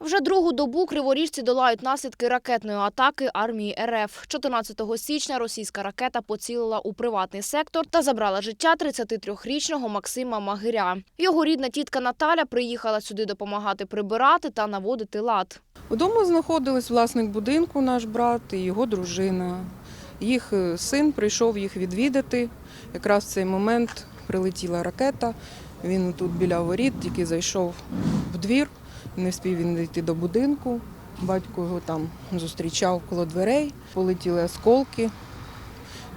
Вже другу добу криворіжці долають наслідки ракетної атаки армії РФ. 14 січня російська ракета поцілила у приватний сектор та забрала життя 33-річного Максима Магиря. Його рідна тітка Наталя приїхала сюди допомагати прибирати та наводити лад. Вдома знаходились власник будинку, наш брат і його дружина. Їх е, син прийшов їх відвідати. Якраз в цей момент прилетіла ракета. Він тут біля воріт, тільки зайшов в двір, не встиг він дійти до будинку. Батько його там зустрічав коло дверей, полетіли осколки.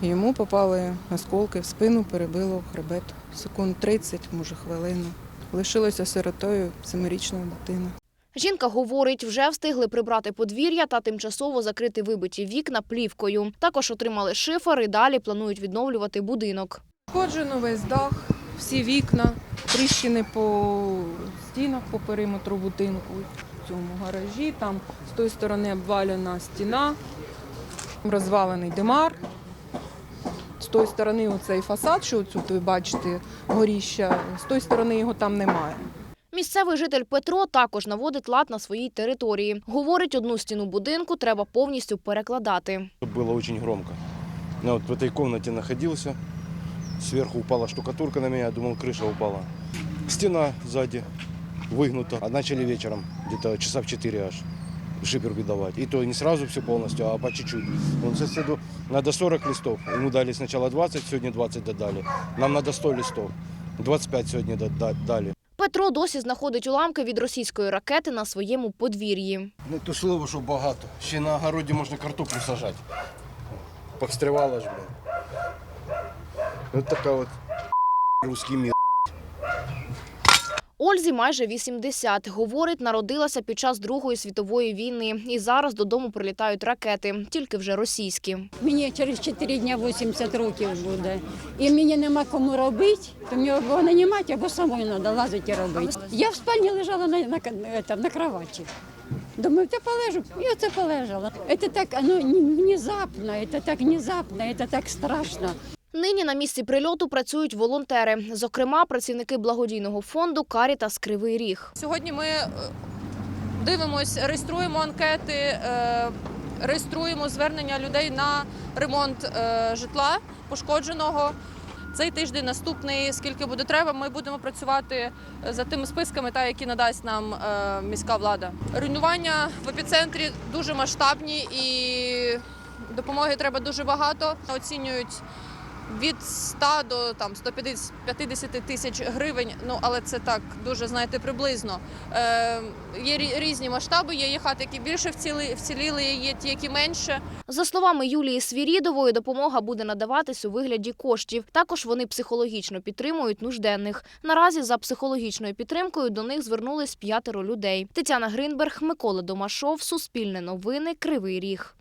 Йому попали осколки в спину, перебило хребет. Секунд 30, може хвилину. Лишилася сиротою семирічна дитина. Жінка говорить, вже встигли прибрати подвір'я та тимчасово закрити вибиті вікна плівкою. Також отримали шифер і далі планують відновлювати будинок. Пошкоджено весь дах, всі вікна, тріщини по стінах по периметру будинку, в цьому гаражі. Там з тої сторони обвалена стіна, розвалений димар. З тої сторони оцей фасад, що тут ви бачите, горіща, з тої сторони його там немає. Місцевий житель Петро також наводить лад на своїй території. Говорить, одну стіну будинку треба повністю перекладати. Было очень громко. Я вот в этой комнате находился. Сверху упала штукатурка на меня, думал, крыша упала. Стена сзади выгнута. А начали вечером, где-то часа в 4 аж шипер выдавать. И то не сразу все полностью, а по чуть-чуть. Вот соседу надо 40 листов. Ему дали сначала 20, сегодня 20 додали. Нам надо 100 листов. 25 сегодня дода- дали. Петро досі знаходить уламки від російської ракети на своєму подвір'ї. Не то слово, що багато. Ще на огороді можна картоплю сажати. Повстрівала ж, блин. Ось така от русський мір. Ользі майже 80. Говорить, народилася під час Другої світової війни. І зараз додому прилітають ракети, тільки вже російські. Мені через 4 дні 80 років буде. І мені нема кому робити, то мені або нанімати, або самою треба лазити і робити. Я в спальні лежала на, на, на, на кроваті. Думаю, та полежу, і оце полежала. Це так ну, внезапно, це так внезапно, це так страшно. Нині на місці прильоту працюють волонтери, зокрема працівники благодійного фонду Карітас Кривий Ріг. Сьогодні ми е, дивимось, реєструємо анкети, е, реєструємо звернення людей на ремонт е, житла пошкодженого. Цей тиждень наступний, скільки буде треба, ми будемо працювати за тими списками, та які надасть нам міська влада. Руйнування в епіцентрі дуже масштабні і допомоги треба дуже багато. Оцінюють від 100 до там 150 тисяч гривень. Ну але це так дуже знаєте приблизно. Е, є різні масштаби. Є, є хати, які більше вціли, вціліли, є ті, які менше. За словами Юлії Свірідової, допомога буде надаватись у вигляді коштів. Також вони психологічно підтримують нужденних. Наразі за психологічною підтримкою до них звернулись п'ятеро людей. Тетяна Гринберг, Микола Домашов, Суспільне новини, Кривий Ріг.